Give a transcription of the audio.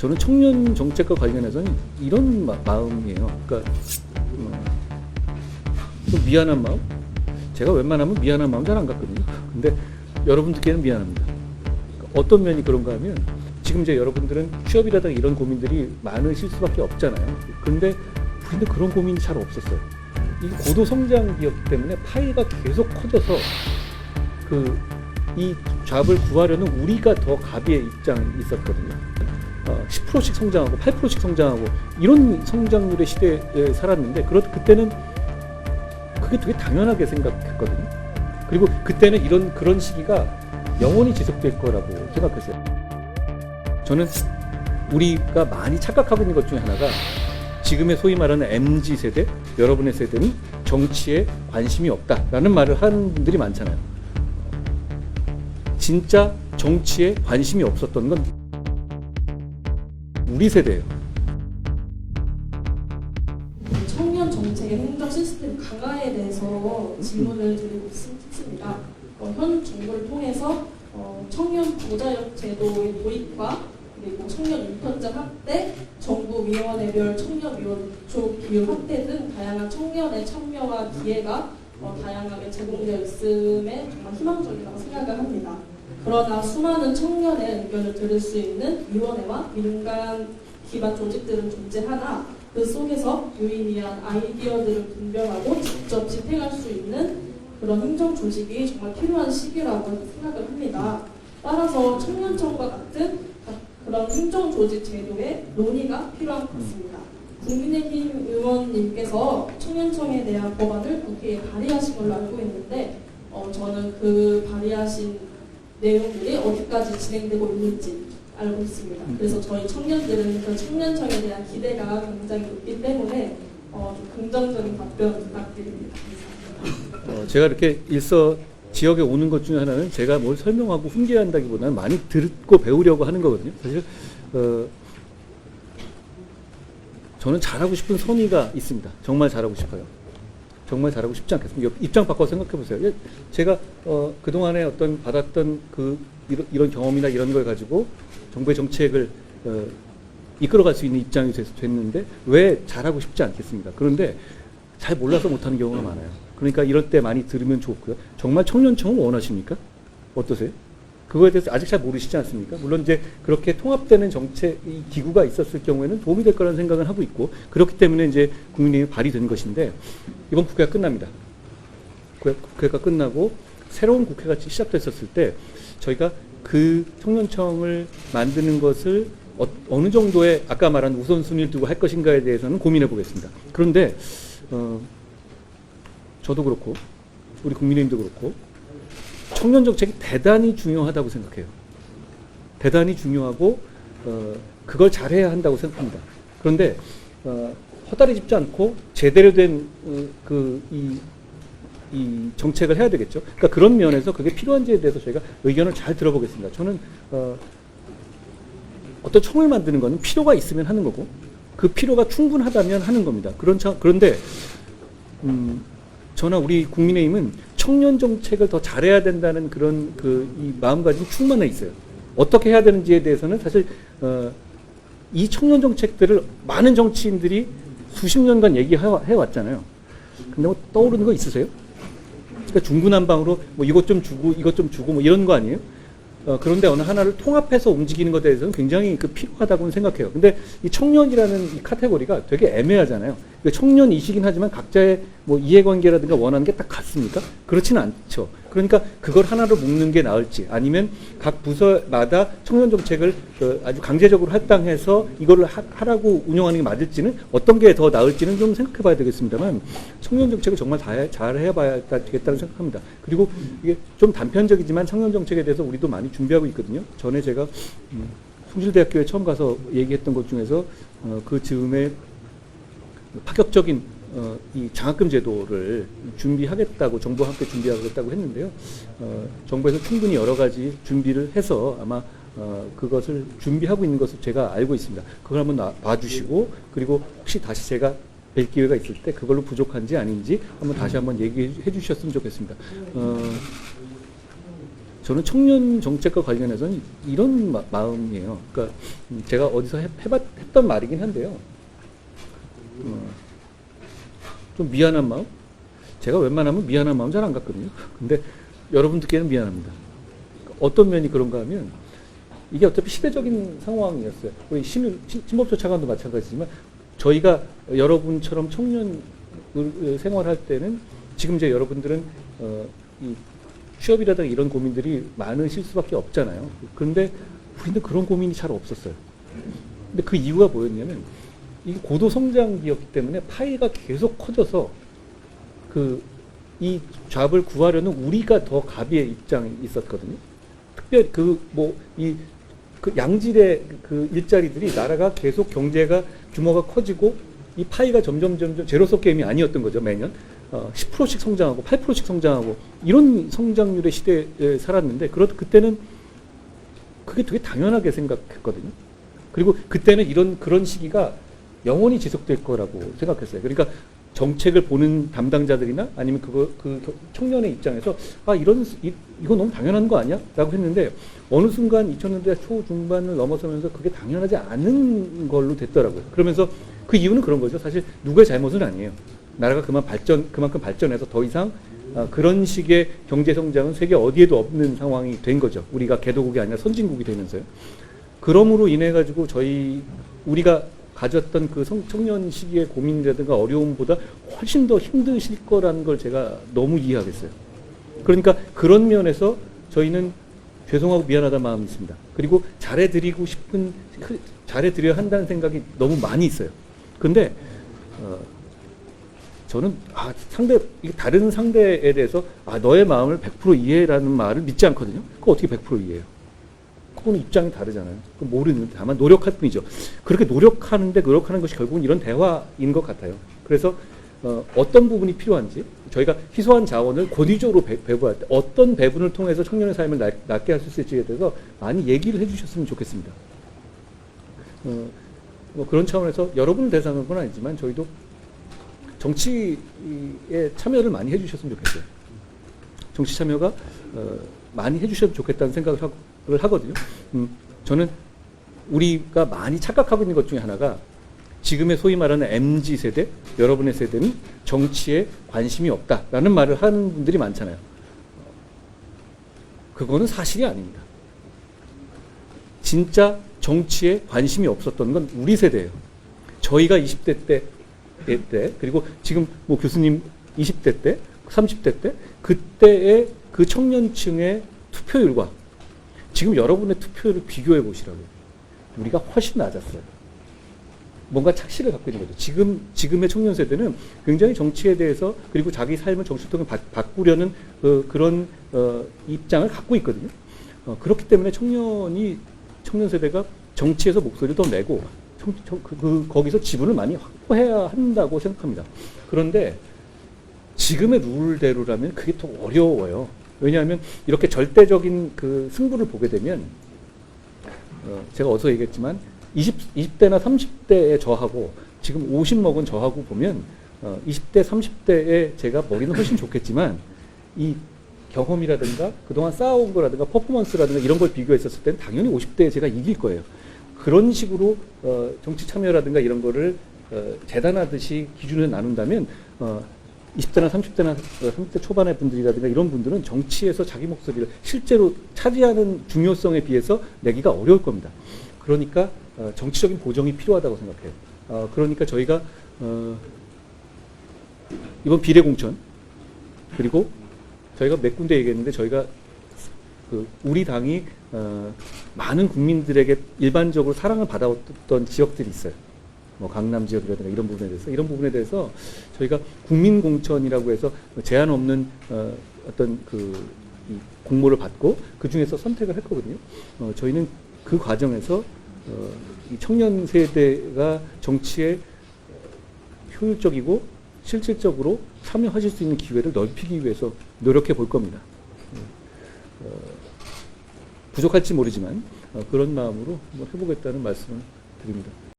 저는 청년 정책과 관련해서는 이런 마, 음이에요 그러니까 음, 좀 미안한 마음. 제가 웬만하면 미안한 마음 잘 안 갖거든요. 근데 여러분들께는 미안합니다. 어떤 면이 그런가 하면 지금 이제 여러분들은 취업이라든가 이런 고민들이 많으실 수밖에 없잖아요. 근데 우리는 그런 고민이 잘 없었어요. 이 고도 성장기였기 때문에 파이가 계속 커져서 그 이 잡을 구하려는 우리가 더 가비의 입장이 있었거든요. 어, 10%씩 성장하고 8%씩 성장하고 이런 성장률의 시대에 살았는데 그렇 그때는 그게 되게 당연하게 생각했거든요. 그리고 그때는 이런 그런 시기가 영원히 지속될 거라고 생각했어요. 저는 우리가 많이 착각하고 있는 것 중에 하나가 지금의 소위 말하는 MZ 세대, 여러분의 세대는 정치에 관심이 없다라는 말을 하는 분들이 많잖아요. 진짜 정치에 관심이 없었던 건 우리 세대예요. 청년 정책의 행정 시스템 강화에 대해서 질문을 드리고 싶습니다. 어, 현 정부를 통해서 어, 청년 보좌역 제도의 도입과 그리고 청년 인턴제 확대, 정부 위원회별 청년 위원 조 비율 확대 등 다양한 청년의 참여와 기회가 어, 다양하게 제공되어 있음에 정말 희망적이라고 생각을 합니다. 그러나 수많은 청년의 의견을 들을 수 있는 위원회와 민간 기반 조직들은 존재하나 그 속에서 유의미한 아이디어들을 분별하고 직접 집행할 수 있는 그런 행정 조직이 정말 필요한 시기라고 생각을 합니다. 따라서 청년청과 같은 그런 행정 조직 제도의 논의가 필요한 것 같습니다. 국민의힘 의원님께서 청년청에 대한 법안을 국회에 발의하신 걸로 알고 있는데 어, 저는 그 발의하신 내용들이 어디까지 진행되고 있는지 알고 있습니다. 그래서 저희 청년들은 그 청년청에 대한 기대가 굉장히 높기 때문에 어, 좀 긍정적인 답변 부탁드립니다. 어, 제가 이렇게 일서 지역에 오는 것 중에 하나는 제가 뭘 설명하고 훈계한다기보다는 많이 듣고 배우려고 하는 거거든요. 사실 어, 저는 잘하고 싶은 선의가 있습니다. 정말 잘하고 싶어요. 정말 잘하고 싶지 않겠습니까? 옆- 입장 바꿔 생각해 보세요. 예, 제가 어, 그 동안에 어떤 받았던 그 이런, 이런 경험이나 이런 걸 가지고 정부의 정책을 어, 이끌어갈 수 있는 입장이 됐, 됐는데 왜 잘하고 싶지 않겠습니까? 그런데 잘 몰라서 못하는 경우가 많아요. 그러니까 이럴 때 많이 들으면 좋고요. 정말 청년청을 원하십니까? 어떠세요? 그거에 대해서 아직 잘 모르시지 않습니까? 물론 이제 그렇게 통합되는 정책 이 기구가 있었을 경우에는 도움이 될 거라는 생각을 하고 있고 그렇기 때문에 이제 국민의힘이 발의된 것인데 이번 국회가 끝납니다. 국회- 국회가 끝나고 새로운 국회가 시작됐었을 때 저희가 그 청년청을 만드는 것을 어, 어느 정도의 아까 말한 우선순위를 두고 할 것인가에 대해서는 고민해 보겠습니다. 그런데 어, 저도 그렇고 우리 국민의힘도 그렇고 청년 정책이 대단히 중요하다고 생각해요. 대단히 중요하고 어, 그걸 잘해야 한다고 생각합니다. 그런데 어, 허다리 짚지 않고 제대로 된 어, 그이 이 정책을 해야 되겠죠. 그러니까 그런 면에서 그게 필요한지에 대해서 저희가 의견을 잘 들어보겠습니다. 저는 어, 어떤 총을 만드는 거는 필요가 있으면 하는 거고 그 필요가 충분하다면 하는 겁니다. 그런 차, 그런데 음, 저나 우리 국민의힘은 청년 정책을 더 잘해야 된다는 그런 그 이 마음가짐이 충만해 있어요. 어떻게 해야 되는지에 대해서는 사실 어, 이 청년 정책들을 많은 정치인들이 수십 년간 얘기해 왔잖아요. 근데 뭐 떠오르는 거 있으세요? 그러니까 중구난방으로 뭐 이것 좀 주고 이것 좀 주고 뭐 이런 거 아니에요? 어, 그런데 어느 하나를 통합해서 움직이는 것에 대해서는 굉장히 그 필요하다고는 생각해요. 근데 이 청년이라는 이 카테고리가 되게 애매하잖아요. 그러니까 청년 이시긴 하지만 각자의 뭐 이해관계라든가 원하는 게 딱 같습니까? 그렇지는 않죠. 그러니까 그걸 하나로 묶는 게 나을지 아니면 각 부서마다 청년 정책을 그 아주 강제적으로 할당해서 이거를 하, 하라고 운영하는 게 맞을지는 어떤 게 더 나을지는 좀 생각해 봐야 되겠습니다만 청년 정책을 정말 다, 잘 해봐야 되겠다는 생각합니다. 그리고 이게 좀 단편적이지만 청년 정책에 대해서 우리도 많이 준비하고 있거든요. 전에 제가 음, 성실대학교에 처음 가서 얘기했던 것 중에서 어, 그 즈음에 파격적인 어, 이 장학금 제도를 준비하겠다고 정부와 함께 준비하겠다고 했는데요. 어, 정부에서 충분히 여러 가지 준비를 해서 아마 어, 그것을 준비하고 있는 것을 제가 알고 있습니다. 그걸 한번 나- 봐주시고 그리고 혹시 다시 제가 뵐 기회가 있을 때 그걸로 부족한지 아닌지 한번 다시 한번 얘기해 주셨으면 좋겠습니다. 어, 저는 청년 정책과 관련해서는 이런 마, 마음이에요. 그러니까 음, 제가 어디서 해, 해봤, 했던 말이긴 한데요. 어, 좀 미안한 마음? 제가 웬만하면 미안한 마음 잘안 갖거든요. 근데 여러분들께는 미안합니다. 어떤 면이 그런가 하면 이게 어차피 시대적인 상황이었어요. 우리 신, 신- 신법조 차관도 마찬가지지만 저희가 여러분처럼 청년 을- 생활할 때는 지금 이제 여러분들은 어, 이 취업이라든가 이런 고민들이 많으실 수밖에 없잖아요. 그런데 우리는 그런 고민이 잘 없었어요. 근데 그 이유가 뭐였냐면 이 고도 성장기였기 때문에 파이가 계속 커져서 그 이 잡을 구하려는 우리가 더 가비의 입장이 있었거든요. 특별히 그 뭐이 그 양질의 그 일자리들이 나라가 계속 경제가 규모가 커지고 이 파이가 점점 점점 제로서 게임이 아니었던 거죠 매년 어, 10%씩 성장하고 8%씩 성장하고 이런 성장률의 시대에 살았는데 그렇 그때는 그게 되게 당연하게 생각했거든요. 그리고 그때는 이런 그런 시기가 영원히 지속될 거라고 생각했어요. 그러니까 정책을 보는 담당자들이나 아니면 그거 그 겨- 청년의 입장에서 아 이런 스- 이, 이거 너무 당연한 거 아니야?라고 했는데 어느 순간 2000년대 초 중반을 넘어서면서 그게 당연하지 않은 걸로 됐더라고요. 그러면서 그 이유는 그런 거죠. 사실 누구의 잘못은 아니에요. 나라가 그만 발전 그만큼 발전해서 더 이상 아, 그런 식의 경제 성장은 세계 어디에도 없는 상황이 된 거죠. 우리가 개도국이 아니라 선진국이 되면서요. 그러므로 인해 가지고 저희 우리가 가졌던 그 성- 청년 시기의 고민이라든가 어려움보다 훨씬 더 힘드실 거라는 걸 제가 너무 이해하겠어요. 그러니까 그런 면에서 저희는 죄송하고 미안하다는 마음이 있습니다. 그리고 잘해드리고 싶은 그- 잘해드려야 한다는 생각이 너무 많이 있어요. 근데 어, 저는 아 상대 다른 상대에 대해서 아 너의 마음을 100% 이해라는 말을 믿지 않거든요. 그거 어떻게 100% 이해해요? 그거는 입장이 다르잖아요. 그 모르는 다만 노력할 뿐이죠. 그렇게 노력하는데 노력하는 것이 결국은 이런 대화인 것 같아요. 그래서 어, 어떤 부분이 필요한지 저희가 희소한 자원을 권위적으로 배, 배부할 때 어떤 배분을 통해서 청년의 삶을 낫, 낫게 할 수 있을지에 대해서 많이 얘기를 해주셨으면 좋겠습니다. 어, 뭐 그런 차원에서 여러분을 대상한 건 아니지만 저희도 정치에 참여를 많이 해주셨으면 좋겠어요. 정치 참여가 어, 많이 해주셨으면 좋겠다는 생각을 하고, 를 하거든요. 음, 저는 우리가 많이 착각하고 있는 것 중에 하나가 지금의 소위 말하는 MZ 세대, 여러분의 세대는 정치에 관심이 없다라는 말을 하는 분들이 많잖아요. 그거는 사실이 아닙니다. 진짜 정치에 관심이 없었던 건 우리 세대예요. 저희가 20대 때, 때 그리고 지금 뭐 교수님 20대 때, 30대 때 그때의 그 청년층의 투표율과 지금 여러분의 투표율을 비교해 보시라고요. 우리가 훨씬 낮았어요. 뭔가 착시를 갖고 있는 거죠. 지금 지금의 청년 세대는 굉장히 정치에 대해서 그리고 자기 삶을 정치를 통해 바, 바꾸려는 그, 그런 어, 입장을 갖고 있거든요. 어, 그렇기 때문에 청년이 청년 세대가 정치에서 목소리를 더 내고 청, 청, 그, 그, 거기서 지분을 많이 확보해야 한다고 생각합니다. 그런데 지금의 룰대로라면 그게 더 어려워요. 왜냐하면 이렇게 절대적인 그 승부를 보게 되면 어, 제가 어서 얘기했지만 20, 20대나 30대의 저하고 지금 50 먹은 저하고 보면 어, 20대, 30대의 제가 머리는 훨씬 좋겠지만 이 경험이라든가 그동안 쌓아온 거라든가 퍼포먼스라든가 이런 걸 비교했었을 때는 당연히 50대에 제가 이길 거예요. 그런 식으로 어, 정치 참여라든가 이런 거를 어, 재단하듯이 기준을 나눈다면 어, 20대나 30대나 30대 초반의 분들이라든가 이런 분들은 정치에서 자기 목소리를 실제로 차지하는 중요성에 비해서 내기가 어려울 겁니다. 그러니까 어, 정치적인 보정이 필요하다고 생각해요. 어, 그러니까 저희가 어, 이번 비례 공천 그리고 저희가 몇 군데 얘기했는데 저희가 그 우리 당이 어, 많은 국민들에게 일반적으로 사랑을 받아왔던 지역들이 있어요. 뭐 강남 지역이라든가 이런 부분에 대해서 이런 부분에 대해서 저희가 국민 공천이라고 해서 제한 없는 어, 어떤 그이 공모를 받고 그 중에서 선택을 했거든요. 어, 저희는 그 과정에서 어, 이 청년 세대가 정치에 효율적이고 실질적으로 참여하실 수 있는 기회를 넓히기 위해서 노력해 볼 겁니다. 어, 부족할지 모르지만 어, 그런 마음으로 해보겠다는 말씀을 드립니다.